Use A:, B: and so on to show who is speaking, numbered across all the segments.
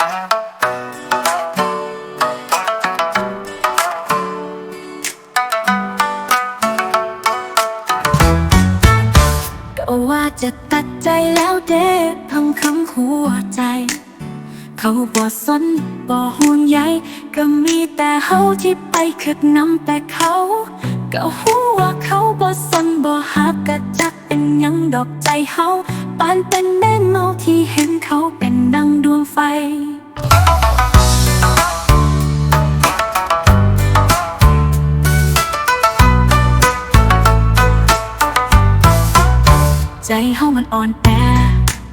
A: ก็ว่าจะตัดใจแล้วเด้พังคำหัวใจ เขาบ่สนบ่ห่วงใยก็มีแต่เฮาที่ไปคึกน้ำแต่เขา ก็หัวาเขาบ่สนบ่ฮักกะจักเป็นยังดอกใจเฮาปานเป็นแม่เมาที่เห็นเขาเป็น วงไฟใจเฮามันอ่อนแอ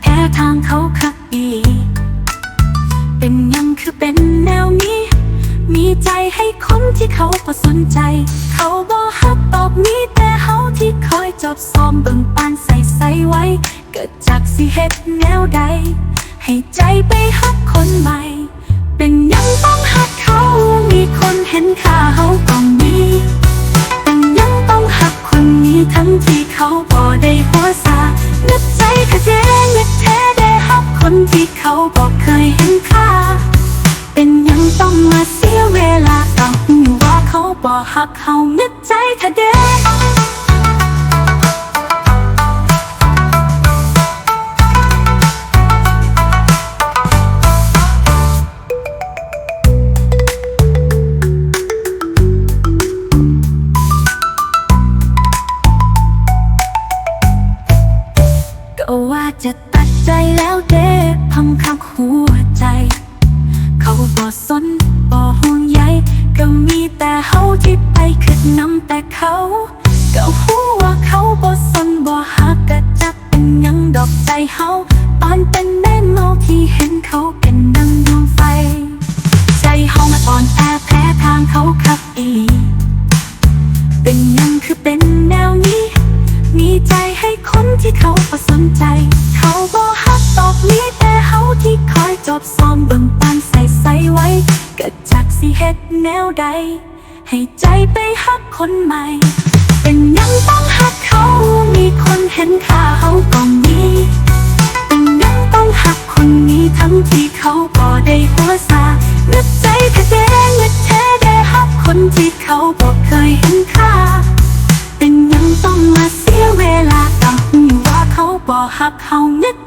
A: แพ้ทางเขาคักอีเป็นยังคือเป็นแนวนี้ มีใจให้คนที่เขาบ่สนใจ เขาบ่ฮักตอบมีแต่เฮาที่คอยจอบซ้อมเบิ่งปานใส่ใส่ไว้ เกิดจากสิเฮ็ดแนวใด ให้ใจไปฮักคนใหม่ เป็นยังต้องฮักเขา มีคนเห็นค่าเฮาต้องมีเป็นยังต้องหักคนนี้ทั้งที่เขาบ่ได้หัวซานึกใจขะเจงนึกแท้ได้หักคนที่เขาบอกเคยเห็นค่า เป็นยังต้องมาเสียเวลาต้องว่าเขาบ่หักเขานึกใจขะเด ว่าจะตัดใจแล้วเด้พังคักหัวใจ เขาบ่สนบ่ห่วงใยก็มีแต่เฮาที่ไปคิดนำแต่เขา เบิ่งปานใส่ใส่ไว้ เกิดจากสิเฮ็ดแนวใด ให้ใจไปฮักคนใหม่ เป็นยังต้องฮักเขา มีคนเห็นค่าเฮาก็มีเป็นยังต้องหักคนนี้ทั้งที่เขาบ่ได้หัวซานึกใจแท้แดงนึกแท้ได้หักคนที่เขาบอกเคยเห็นค่าเป็นยังต้องมาเสียเวลากับว่าเขาบ่หักเขานึกใจแท้แด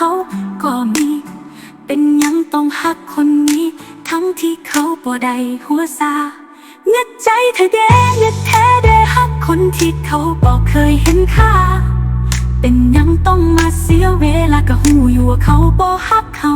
A: เขาก็มี เป็นยังต้องหักคนนี้ ทั้งที่เขาบ่ได้หัวซาเงึดใจเธอเด้เงึดแท้ได้หักคนที่เขาบอกเคยเห็นค่า เป็นยังต้องมาเสียเวลาก็หูอยู่ว่าเขาบ่ฮักเขา